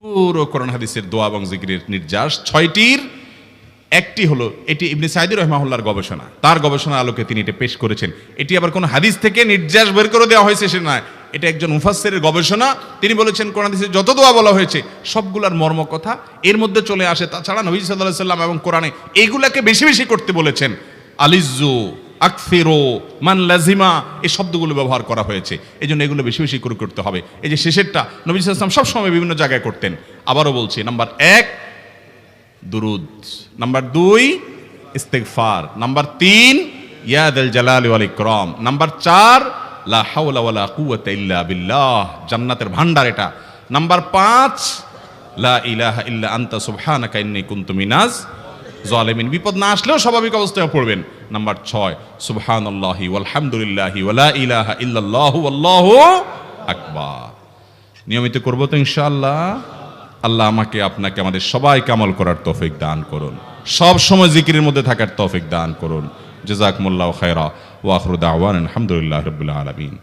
পুরো করোনা হাদিসের দোয়া এবং জিকিরের নির্যাস ছয়টির। একটি হলো, এটি ইবনে সাইদুর রহমাহুল্লার গবেষণা। তার গবেষণা আলোকে তিনি এটা পেশ করেছেন। এটি আবার কোনো হাদিস থেকে নির্যাস বের করে দেওয়া হয়েছে সে নয়। এটা একজন মুফাসসিরের গবেষণা। তিনি বলেছেন, কোরআন হাদিসে যত দোয়া বলা হয়েছে, সবগুলার মর্ম কথা এর মধ্যে চলে আসে। তাছাড়া নবী সাল্লাল্লাহু সাল্লাম এবং কোরআনে এইগুলাকে বেশি বেশি করতে বলেছেন। আলিজু আকফিরো মান লাজিমা, এই শব্দগুলো ব্যবহার করা হয়েছে। এই জন্য এগুলো বেশি বেশি করে করতে হবে। এই যে শেষেরটা, নবী সাল্লাম সবসময় বিভিন্ন জায়গায় করতেন। আবারও বলছি, নাম্বার এক, দুরুদ। নাম্বার দুই, ইস্তেগফার। নাম্বার তিন ইয়াদুল জালাল ওয়াল ইকরাম। নাম্বার চার, লা হাওলা ওয়ালা কুওয়াতা ইল্লা বিল্লাহ। জান্নাতের ভান্ডার এটা। নাম্বার পাঁচ, লা ইলাহা ইল্লা আনতা সুবহানাকা ইন্নী কুনতু মিনাজ জালিমিন। বিপদ না আসলেও স্বাভাবিক অবস্থায় পড়বেন। নাম্বার ছয় সুবহান আল্লাহি আলহামদুলিল্লাহি ওলা ইলাহা ইল্লাহ আল্লাহ আকবার। নিয়মিত করব তো ইনশাআল্লাহ? আল্লাহ আমাকে, আপনাকে, আমাদের সবাই কামল করার তৌফিক দান করুন। সব সময় জিকিরের মধ্যে থাকার তৌফিক দান করুন। জেজাকমুল্লাহ খায়রা ওয়া আখরু দাওয়ান আলহামদুলিল্লাহ রবুল্লা আলামিন।